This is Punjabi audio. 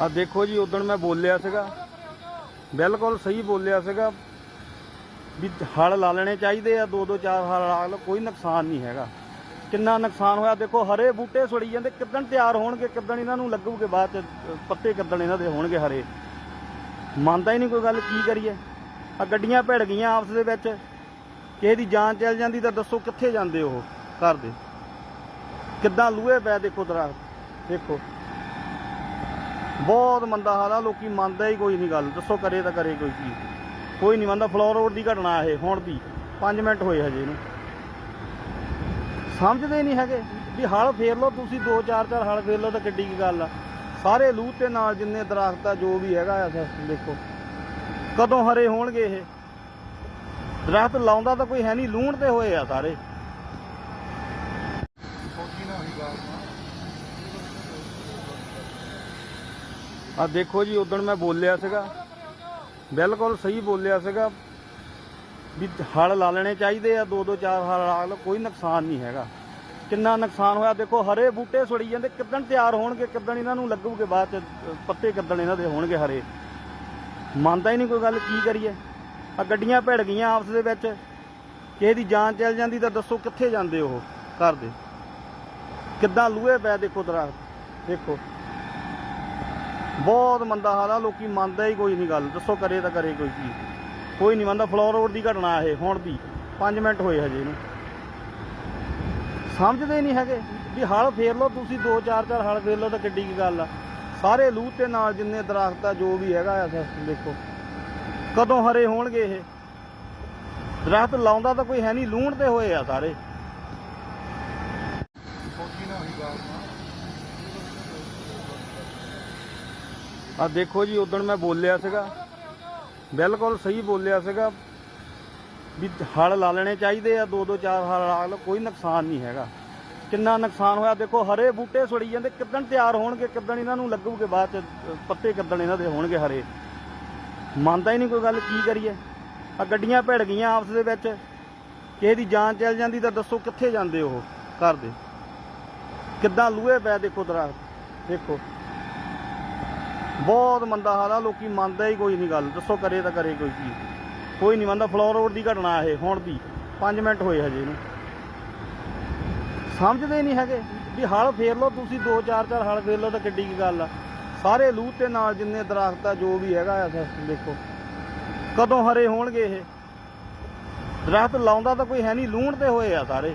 ਆ ਦੇਖੋ ਜੀ, ਉਦੋਂ ਮੈਂ ਬੋਲਿਆ ਸੀਗਾ। ਬਿਲਕੁਲ ਸਹੀ ਬੋਲਿਆ ਸੀਗਾ ਵੀ ਹਲ ਲਾ ਲੈਣੇ ਚਾਹੀਦੇ ਆ, ਦੋ ਦੋ ਚਾਰ ਹਲ ਲਾ ਲਓ, ਕੋਈ ਨੁਕਸਾਨ ਨਹੀਂ ਹੈਗਾ। ਕਿੰਨਾ ਨੁਕਸਾਨ ਹੋਇਆ, ਦੇਖੋ ਹਰੇ ਬੂਟੇ ਸੁੜੀ ਜਾਂਦੇ, ਕਿੱਦਣ ਤਿਆਰ ਹੋਣਗੇ, ਕਿੱਦਣ ਇਹਨਾਂ ਨੂੰ ਲੱਗੂਗੇ, ਬਾਅਦ ਚ ਪੱਤੇ ਕਿੱਦਣ ਇਹਨਾਂ ਦੇ ਹੋਣਗੇ ਹਰੇ। ਮੰਨਦਾ ਹੀ ਨਹੀਂ ਕੋਈ ਗੱਲ, ਕੀ ਕਰੀਏ? ਆ ਗੱਡੀਆਂ ਭਿੜ ਗਈਆਂ ਆਪਸ ਦੇ ਵਿੱਚ। ਕਿਸੇ ਦੀ ਜਾਨ ਚੱਲ ਜਾਂਦੀ ਤਾਂ ਦੱਸੋ ਕਿੱਥੇ ਜਾਂਦੇ ਉਹ ਘਰ ਦੇ? ਕਿੱਦਾਂ ਲੂਹੇ ਪੈ ਦੇਖੋ ਦਰਖਤ ਦੇਖੋ। ਬਹੁਤ ਮੰਦਾ ਹਾਲ ਆ, ਲੋਕੀ ਮੰਨਦਾ ਹੀ ਕੋਈ ਨਹੀਂ ਗੱਲ, ਦੱਸੋ ਕਰੇ ਤਾਂ ਕਰੇ ਕੋਈ ਕੀ ਕੋਈ ਨਹੀਂ ਮੰਨਦਾ, ਫਲੋਰ ਰੋਡ ਦੀ ਘਟਨਾ ਇਹ, ਹੁਣ ਦੀ 5 ਮਿੰਟ ਹੋਏ ਹਜੇ ਇਹਨੂੰ। ਸਮਝਦੇ ਨਹੀਂ ਹੈਗੇ ਵੀ ਹਲ ਫੇਰ ਲਓ, ਤੁਸੀਂ 2 4 4 ਹਲ ਫੇਰ ਲਓ ਤਾਂ ਕਿੱਡੀ ਕੀ ਗੱਲ ਆ। ਸਾਰੇ ਲੂਹ ਤੇ ਨਾਲ ਜਿੰਨੇ ਦਰਖਤ ਆ, ਜੋ ਵੀ ਹੈਗਾ ਆ ਦੇਖੋ। ਕਦੋਂ ਹਰੇ ਹੋਣਗੇ ਇਹ? ਦਰਖਤ ਲਾਉਂਦਾ ਤਾਂ ਕੋਈ ਹੈ ਨਹੀਂ, ਲੂਣ ਤੇ ਹੋਏ ਆ ਸਾਰੇ। ਆ ਦੇਖੋ ਜੀ, ਉਦੋਂ ਮੈਂ ਬੋਲਿਆ ਸੀਗਾ। ਬਿਲਕੁਲ ਸਹੀ ਬੋਲਿਆ ਸੀਗਾ ਵੀ ਹਲ ਲਾ ਲੈਣੇ ਚਾਹੀਦੇ ਆ, ਦੋ ਦੋ ਚਾਰ ਹਲ ਲਾ ਲਓ, ਕੋਈ ਨੁਕਸਾਨ ਨਹੀਂ ਹੈਗਾ। ਕਿੰਨਾ ਨੁਕਸਾਨ ਹੋਇਆ, ਦੇਖੋ ਹਰੇ ਬੂਟੇ ਸੁੜੀ ਜਾਂਦੇ, ਕਿੱਦਣ ਤਿਆਰ ਹੋਣਗੇ, ਕਿੱਦਣ ਇਹਨਾਂ ਨੂੰ ਲੱਗੂਗੇ, ਬਾਅਦ ਚ ਪੱਤੇ ਕਿੱਦਣ ਇਹਨਾਂ ਦੇ ਹੋਣਗੇ ਹਰੇ। ਮੰਨਦਾ ਹੀ ਨਹੀਂ ਕੋਈ ਗੱਲ, ਕੀ ਕਰੀਏ? ਆ ਗੱਡੀਆਂ ਭਿੜ ਗਈਆਂ ਆਪਸ ਦੇ ਵਿੱਚ। ਕਿਸੇ ਦੀ ਜਾਨ ਚੱਲ ਜਾਂਦੀ ਤਾਂ ਦੱਸੋ ਕਿੱਥੇ ਜਾਂਦੇ ਉਹ ਘਰ ਦੇ। ਕਿੱਦਾਂ ਲੂਹੇ ਪੈ, ਦੇਖੋ ਦਰਖਤ, ਦੇਖੋ। ਬਹੁਤ ਮੰਦਾ ਹਾਲ ਆ, ਲੋਕੀ ਮੰਨਦਾ ਹੀ ਕੋਈ ਨਹੀਂ ਗੱਲ, ਦੱਸੋ ਕਰੇ ਤਾਂ ਕਰੇ ਕੋਈ ਕੀ ਕੋਈ ਨਹੀਂ ਮੰਨਦਾ, ਫਲੋਰ ਰੋਡ ਦੀ ਘਟਨਾ ਇਹ, ਹੁਣ ਦੀ 5 ਮਿੰਟ ਹੋਏ ਹਜੇ ਇਹਨੂੰ। ਸਮਝਦੇ ਨਹੀਂ ਹੈਗੇ ਵੀ ਹਲ ਫੇਰ ਲਓ, ਤੁਸੀਂ 2 4 4 ਹਲ ਫੇਰ ਲਓ ਤਾਂ ਕਿੱਡੀ ਕੀ ਗੱਲ ਆ। ਸਾਰੇ ਲੂਹ ਤੇ ਨਾਲ ਜਿੰਨੇ ਦਰਖਤ ਆ, ਜੋ ਵੀ ਹੈਗਾ ਆ ਦੇਖੋ। ਕਦੋਂ ਹਰੇ ਹੋਣਗੇ ਇਹ? ਦਰਖਤ ਲਾਉਂਦਾ ਤਾਂ ਕੋਈ ਹੈ ਨਹੀਂ, ਲੂਣ ਤੇ ਹੋਏ ਆ ਸਾਰੇ। ਆ ਦੇਖੋ ਜੀ, ਉਦੋਂ ਮੈਂ ਬੋਲਿਆ ਸੀਗਾ। ਬਿਲਕੁਲ ਸਹੀ ਬੋਲਿਆ ਸੀਗਾ ਵੀ ਹਲ ਲਾ ਲੈਣੇ ਚਾਹੀਦੇ ਆ, ਦੋ ਦੋ ਚਾਰ ਹਲ ਲਾ ਲਓ, ਕੋਈ ਨੁਕਸਾਨ ਨਹੀਂ ਹੈਗਾ। ਕਿੰਨਾ ਨੁਕਸਾਨ ਹੋਇਆ, ਦੇਖੋ ਹਰੇ ਬੂਟੇ ਸੁੜੀ ਜਾਂਦੇ, ਕਿੱਦਣ ਤਿਆਰ ਹੋਣਗੇ, ਕਿੱਦਣ ਇਹਨਾਂ ਨੂੰ ਲੱਗੂਗੇ, ਬਾਅਦ ਚ ਪੱਤੇ ਕਿੱਦਣ ਇਹਨਾਂ ਦੇ ਹੋਣਗੇ ਹਰੇ। ਮੰਨਦਾ ਹੀ ਨਹੀਂ ਕੋਈ ਗੱਲ, ਕੀ ਕਰੀਏ? ਆ ਗੱਡੀਆਂ ਭਿੜ ਗਈਆਂ ਆਪਸ ਦੇ ਵਿੱਚ। ਕਿਸੇ ਦੀ ਜਾਨ ਚੱਲ ਜਾਂਦੀ ਤਾਂ ਦੱਸੋ ਕਿੱਥੇ ਜਾਂਦੇ ਉਹ ਘਰ ਦੇ? ਕਿੱਦਾਂ ਲੂਹੇ ਪੈ ਦੇਖੋ ਦਰਖਤ ਦੇਖੋ। ਬਹੁਤ ਮੰਦਾ ਹਾਲ ਆ, ਲੋਕੀ ਮੰਨਦਾ ਹੀ ਕੋਈ ਨਹੀਂ ਗੱਲ, ਦੱਸੋ ਕਰੇ ਤਾਂ ਕਰੇ ਕੋਈ ਕੀ ਕੋਈ ਨਹੀਂ ਮੰਨਦਾ, ਫਲੋਰ ਰੋਡ ਦੀ ਘਟਨਾ ਇਹ, ਹੁਣ ਦੀ 5 ਮਿੰਟ ਹੋਏ ਹਜੇ ਇਹਨੂੰ। ਸਮਝਦੇ ਨਹੀਂ ਹੈਗੇ ਵੀ ਹਲ ਫੇਰ ਲਓ, ਤੁਸੀਂ 2 4 4 ਹਲ ਫੇਰ ਲਓ ਤਾਂ ਕਿੱਡੀ ਕੀ ਗੱਲ ਆ। ਸਾਰੇ ਲੂਹ ਤੇ ਨਾਲ ਜਿੰਨੇ ਦਰਖਤ ਆ, ਜੋ ਵੀ ਹੈਗਾ ਆ ਦੇਖੋ, ਕਦੋਂ ਹਰੇ ਹੋਣਗੇ ਇਹ। ਦਰਖਤ ਲਾਉਂਦਾ ਤਾਂ ਕੋਈ ਹੈ ਨਹੀਂ, ਲੂਣ ਤੇ ਹੋਏ ਆ ਸਾਰੇ।